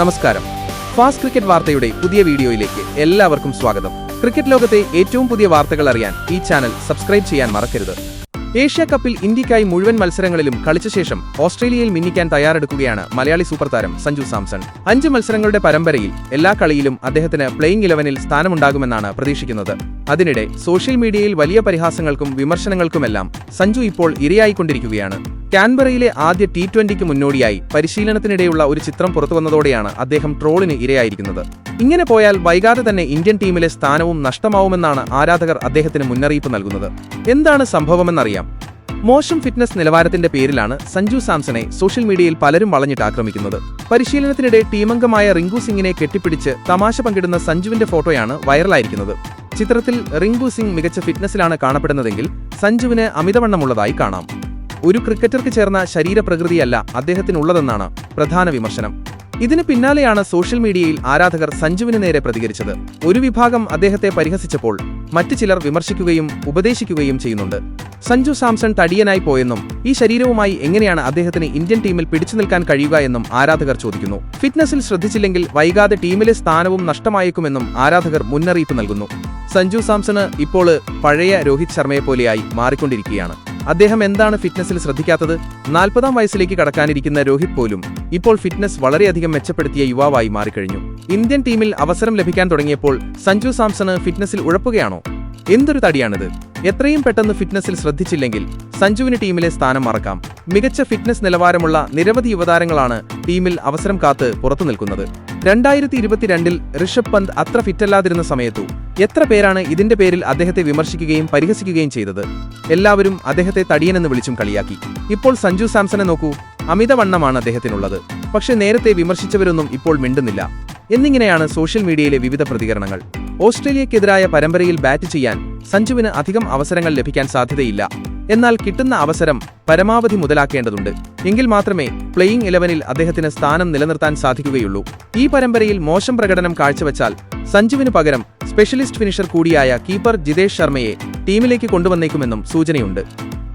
നമസ്കാരം. Fast cricket വാർത്തയുടെ പുതിയ വീഡിയോയിലേക്ക് എല്ലാവർക്കും സ്വാഗതം. ക്രിക്കറ്റ് ലോകത്തെ ഏറ്റവും പുതിയ വാർത്തകൾ അറിയാൻ ഈ ചാനൽ സബ്സ്ക്രൈബ് ചെയ്യാൻ മറക്കരുത്. ഏഷ്യ കപ്പിൽ ഇന്ത്യക്കായി മുഴുവൻ മത്സരങ്ങളിലും കളിച്ച ശേഷം ഓസ്ട്രേലിയയിൽ മിന്നിക്കാൻ തയ്യാറെടുക്കുകയാണ് മലയാളി സൂപ്പർ താരം സഞ്ജു സാംസൺ. അഞ്ച് മത്സരങ്ങളുടെ പരമ്പരയിൽ എല്ലാ കളിയിലും അദ്ദേഹത്തിന് പ്ലേയിംഗ് ഇലവനിൽ സ്ഥാനമുണ്ടാകുമെന്നാണ് പ്രതീക്ഷിക്കുന്നത്. അതിനിടെ സോഷ്യൽ മീഡിയയിൽ വലിയ പരിഹാസങ്ങൾക്കും വിമർശനങ്ങൾക്കുമെല്ലാം സഞ്ജു ഇപ്പോൾ ഇരയായിക്കൊണ്ടിരിക്കുകയാണ്. കാൻബറയിലെ ആദ്യ ടി ട്വന്റിക്ക് മുന്നോടിയായി പരിശീലനത്തിനിടെയുള്ള ഒരു ചിത്രം പുറത്തുവന്നതോടെയാണ് അദ്ദേഹം ട്രോളിന് ഇരയായിരിക്കുന്നത്. ഇങ്ങനെ പോയാൽ വൈകാതെ തന്നെ ഇന്ത്യൻ ടീമിലെ സ്ഥാനവും നഷ്ടമാവുമെന്നാണ് ആരാധകർ അദ്ദേഹത്തിന് മുന്നറിയിപ്പ് നൽകുന്നത്. എന്താണ് സംഭവമെന്നറിയാം. മോശം ഫിറ്റ്നസ് നിലവാരത്തിന്റെ പേരിലാണ് സഞ്ജു സാംസനെ സോഷ്യൽ മീഡിയയിൽ പലരും വളഞ്ഞിട്ട് ആക്രമിക്കുന്നത്. പരിശീലനത്തിനിടെ ടീമംഗമായ റിങ്കു സിംഗിനെ കെട്ടിപ്പിടിച്ച് തമാശ പങ്കിടുന്ന സഞ്ജുവിന്റെ ഫോട്ടോയാണ് വൈറലായിരിക്കുന്നത്. ചിത്രത്തിൽ റിങ്കു സിംഗ് മികച്ച ഫിറ്റ്നസിലാണ് കാണപ്പെടുന്നതെങ്കിൽ സഞ്ജുവിന് അമിതവണ്ണമുള്ളതായി കാണാം. ഒരു ക്രിക്കറ്റർക്ക് ചേർന്ന ശരീരപ്രകൃതിയല്ല അദ്ദേഹത്തിനുള്ളതെന്നാണ് പ്രധാന വിമർശനം. ഇതിന് പിന്നാലെയാണ് സോഷ്യൽ മീഡിയയിൽ ആരാധകർ സഞ്ജുവിന് നേരെ പ്രതികരിച്ചത്. ഒരു വിഭാഗം അദ്ദേഹത്തെ പരിഹസിച്ചപ്പോൾ മറ്റു ചിലർ വിമർശിക്കുകയും ഉപദേശിക്കുകയും ചെയ്യുന്നുണ്ട്. സഞ്ജു സാംസൺ തടിയനായി പോയെന്നും ഈ ശരീരവുമായി എങ്ങനെയാണ് അദ്ദേഹത്തിന് ഇന്ത്യൻ ടീമിൽ പിടിച്ചു നിൽക്കാൻ കഴിയുക എന്നും ആരാധകർ ചോദിക്കുന്നു. ഫിറ്റ്നസിൽ ശ്രദ്ധിച്ചില്ലെങ്കിൽ വൈകാതെ ടീമിലെ സ്ഥാനവും നഷ്ടമായേക്കുമെന്നും ആരാധകർ മുന്നറിയിപ്പ് നൽകുന്നു. സഞ്ജു സാംസണ് ഇപ്പോൾ പഴയ രോഹിത് ശർമ്മയെ പോലെയായി മാറിക്കൊണ്ടിരിക്കുകയാണ്. അദ്ദേഹം എന്താണ് ഫിറ്റ്നസിൽ ശ്രദ്ധിക്കാത്തത്? നാൽപ്പതാം വയസ്സിലേക്ക് കടക്കാനിരിക്കുന്ന രോഹിത് പോലും ഇപ്പോൾ ഫിറ്റ്നസ് വളരെയധികം മെച്ചപ്പെടുത്തിയ യുവാവായി മാറിക്കഴിഞ്ഞു. ഇന്ത്യൻ ടീമിൽ അവസരം ലഭിക്കാൻ തുടങ്ങിയപ്പോൾ സഞ്ജു സാംസണ് ഫിറ്റ്നസിൽ ഉഴപ്പുകയാണോ? എന്തൊരു തടിയാണിത്. എത്രയും പെട്ടെന്ന് ഫിറ്റ്നസിൽ ശ്രദ്ധിച്ചില്ലെങ്കിൽ സഞ്ജുവിന് ടീമിലെ സ്ഥാനം മറക്കാം. മികച്ച ഫിറ്റ്നസ് നിലവാരമുള്ള നിരവധി യുവതാരങ്ങളാണ് ടീമിൽ അവസരം കാത്ത് പുറത്തു നിൽക്കുന്നത്. രണ്ടായിരത്തി ഇരുപത്തിരണ്ടിൽ ഋഷഭ് പന്ത് അത്ര ഫിറ്റല്ലാതിരുന്ന സമയത്തു എത്ര പേരാണ് ഇതിന്റെ പേരിൽ അദ്ദേഹത്തെ വിമർശിക്കുകയും പരിഹസിക്കുകയും ചെയ്തത്? എല്ലാവരും അദ്ദേഹത്തെ തടിയനെന്ന് വിളിച്ചും കളിയാക്കി. ഇപ്പോൾ സഞ്ജു സാംസനെ നോക്കൂ. അമിതവണ്ണമാണ് അദ്ദേഹത്തിനുള്ളത്. പക്ഷെ നേരത്തെ വിമർശിച്ചവരൊന്നും ഇപ്പോൾ മിണ്ടുന്നില്ല. എന്നിങ്ങനെയാണ് സോഷ്യൽ മീഡിയയിലെ വിവിധ പ്രതികരണങ്ങൾ. ഓസ്ട്രേലിയക്കെതിരായ പരമ്പരയിൽ ബാറ്റ് ചെയ്യാൻ സഞ്ജുവിന് അധികം അവസരങ്ങൾ ലഭിക്കാൻ സാധ്യതയില്ല. എന്നാൽ കിട്ടുന്ന അവസരം പരമാവധി മുതലാക്കേണ്ടതുണ്ട്. എങ്കിൽ മാത്രമേ പ്ലേയിംഗ് ഇലവനിൽ അദ്ദേഹത്തിന് സ്ഥാനം നിലനിർത്താൻ സാധിക്കുകയുള്ളൂ. ഈ പരമ്പരയിൽ മോശം പ്രകടനം കാഴ്ചവെച്ചാൽ സഞ്ജുവിന് പകരം സ്പെഷ്യലിസ്റ്റ് ഫിനിഷർ കൂടിയായ കീപ്പർ ജിതേഷ് ശർമ്മയെ ടീമിലേക്ക് കൊണ്ടുവന്നേക്കുമെന്നും സൂചനയുണ്ട്